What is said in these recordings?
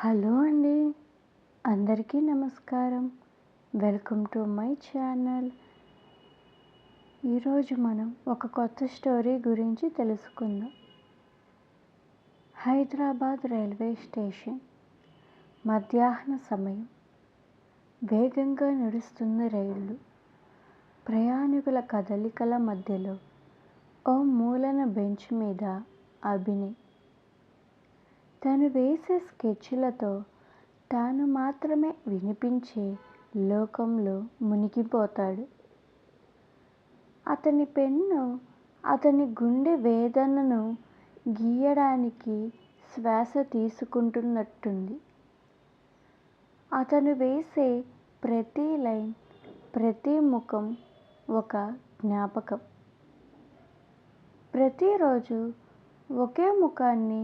Hello అండి. అందరికీ నమస్కారం. Welcome to my channel. ఈరోజు మనం ఒక కొత్త స్టోరీ గురించి తెలుసుకుందాం. Hyderabad railway station. మధ్యాహ్న సమయం. వేగంగా నడుస్తున్న రైళ్ళు ప్రయాణికుల కదలికల మధ్యలో ఓ మూలన బెంచ్ మీద అభినయ్ తను వేసే స్కెచ్లతో తాను మాత్రమే వినిపించే లోకంలో మునిగిపోతాడు. అతని పెన్ను అతని గుండె వేదనను గీయడానికి శ్వాస తీసుకుంటున్నట్టుంది. అతను వేసే ప్రతి లైన్ ప్రతి ముఖం ఒక జ్ఞాపకం. ప్రతిరోజు ఒకే ముఖాన్ని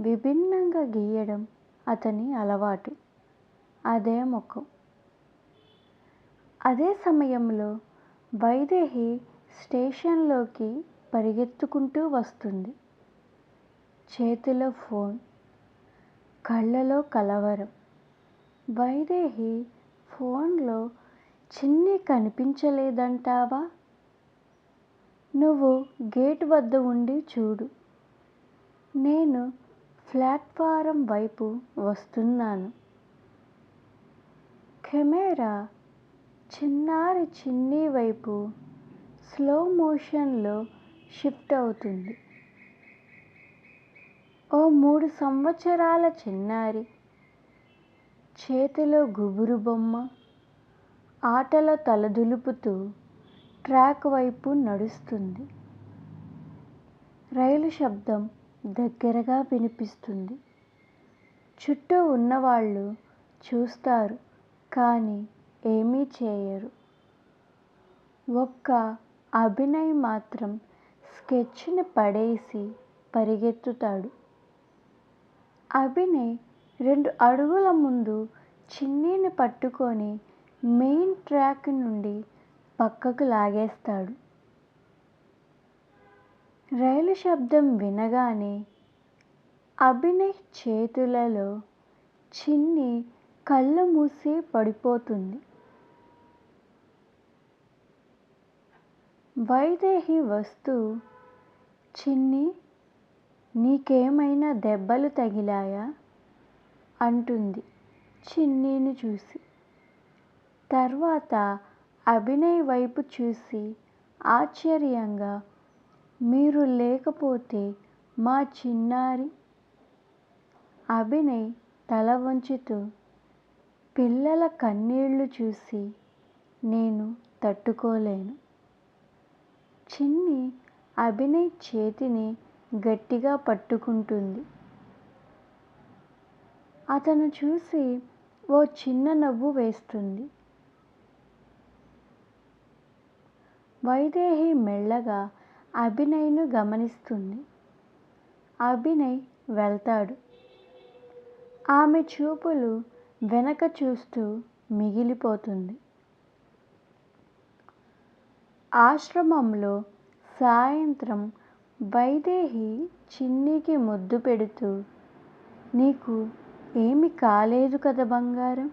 విభిన్నంగా గీయడం అతని అలవాటు. అదే ముఖం. అదే సమయంలో వైదేహి స్టేషన్లోకి పరిగెత్తుకుంటూ వస్తుంది. చేతిలో ఫోన్ కళ్ళలో కలవరం. వైదేహి ఫోన్లో చిన్ని కనిపించలేదంటావా? నువ్వు గేట్ వద్ద ఉండి చూడు. నేను ప్లాట్ఫారం వైపు వస్తున్నాను. కెమెరా చిన్నారి చిన్ని వైపు స్లో మోషన్లో షిఫ్ట్ అవుతుంది. ఓ మూడు సంవత్సరాల చిన్నారి చేతిలో గుబురు బొమ్మ ఆటలో తలదులుపుతూ ట్రాక్ వైపు నడుస్తుంది. రైలు శబ్దం దగ్గరగా వినిపిస్తుంది. చుట్టూ ఉన్నవాళ్ళు చూస్తారు కానీ ఏమీ చేయరు. ఒక్క అభినయ్ మాత్రం స్కెచ్ని పడేసి పరిగెత్తుతాడు. అభినయ్ రెండు అడుగుల ముందు చిన్నీని పట్టుకొని మెయిన్ ట్రాక్ నుండి పక్కకు లాగేస్తాడు. రైలు శబ్దం వినగానే అభినయ్ చేతులలో చిన్ని కళ్ళు మూసి పడిపోతుంది. వైదేహి వస్తూ చిన్ని నీకేమైనా దెబ్బలు తగిలాయా అంటుంది చిన్నీని చూసి. తర్వాత అభినయ్ వైపు చూసి ఆశ్చర్యంగా మీరు లేకపోతే మా చిన్నారి అభినయ్ తల వంచుతూ పిల్లల కన్నీళ్ళు చూసి నేను తట్టుకోలేను. చిన్ని అభినయ్ చేతిని గట్టిగా పట్టుకుంటుంది. అతను చూసి ఓ చిన్న నవ్వు వేస్తుంది. వైదేహి మెల్లగా అభినయ్ను గమనిస్తుంది. అభినయ్ వెళ్తాడు. ఆమె చూపులు వెనక చూస్తూ మిగిలిపోతుంది. ఆశ్రమంలో సాయంత్రం వైదేహి చిన్నికి ముద్దు పెడుతూ నీకు ఏమి కాలేదు కదా బంగారం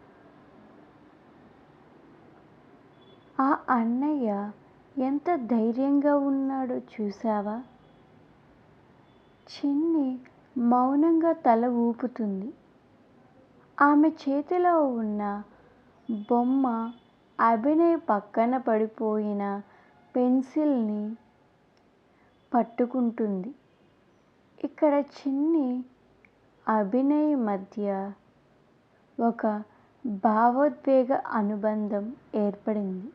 ఆ అన్నయ్య ఎంత ధైర్యంగా ఉన్నాడో చూసావా చిన్ని మౌనంగా తల ఊపుతుంది. ఆమె చేతిలో ఉన్న బొమ్మ అభినయ్ పక్కన పడిపోయిన పెన్సిల్ని పట్టుకుంటుంది. ఇక్కడ చిన్ని అభినయ్ మధ్య ఒక భావోద్వేగ అనుబంధం ఏర్పడింది.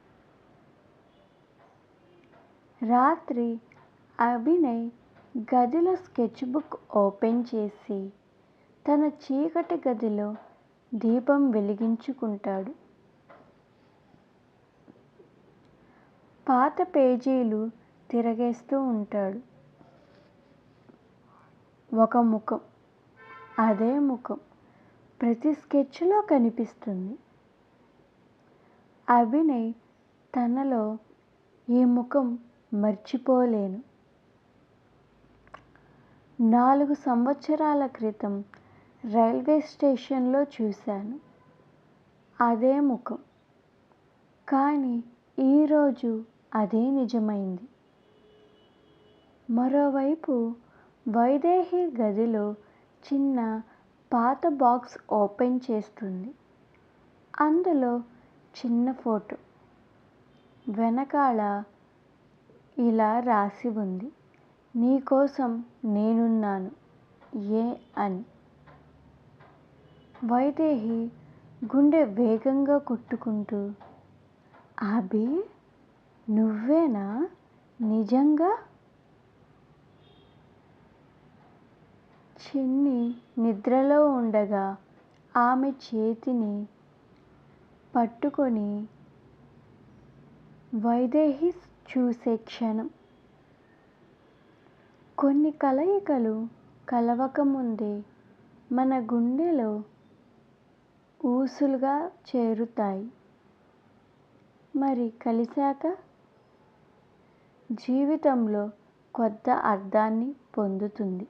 రాత్రి అభినయ్ గదిలో స్కెచ్ బుక్ ఓపెన్ చేసి తన చీకటి గదిలో దీపం వెలిగించుకుంటాడు. పాత పేజీలు తిరగేస్తూ ఉంటాడు. ఒక ముఖం అదే ముఖం ప్రతి స్కెచ్లో కనిపిస్తుంది. అభినయ్ తనలో ఈ ముఖం మర్చిపోలేను. నాలుగు సంవత్సరాల క్రితం రైల్వే స్టేషన్లో చూశాను. అదే ముఖం. కానీ ఈరోజు అదే నిజమైంది. మరోవైపు వైదేహి గదిలో చిన్న పాత బాక్స్ ఓపెన్ చేస్తుంది. అందులో చిన్న ఫోటో. వెనకాల ఇలా రాసి ఉంది. నీకోసం నేనున్నాను. ఏ అని. వైదేహి గుండె వేగంగా కొట్టుకుంటూ అభి నువ్వేనా? నిజంగా? చిన్ని నిద్రలో ఉండగా ఆమె చేతిని పట్టుకొని వైదేహి చూసే క్షణం. కొన్ని కలయికలు కలవకముందే మన గుండెలో ఊసులుగా చేరుతాయి. మరి కలిశాక? జీవితంలో కొత్త అర్థాన్ని పొందుతుంది.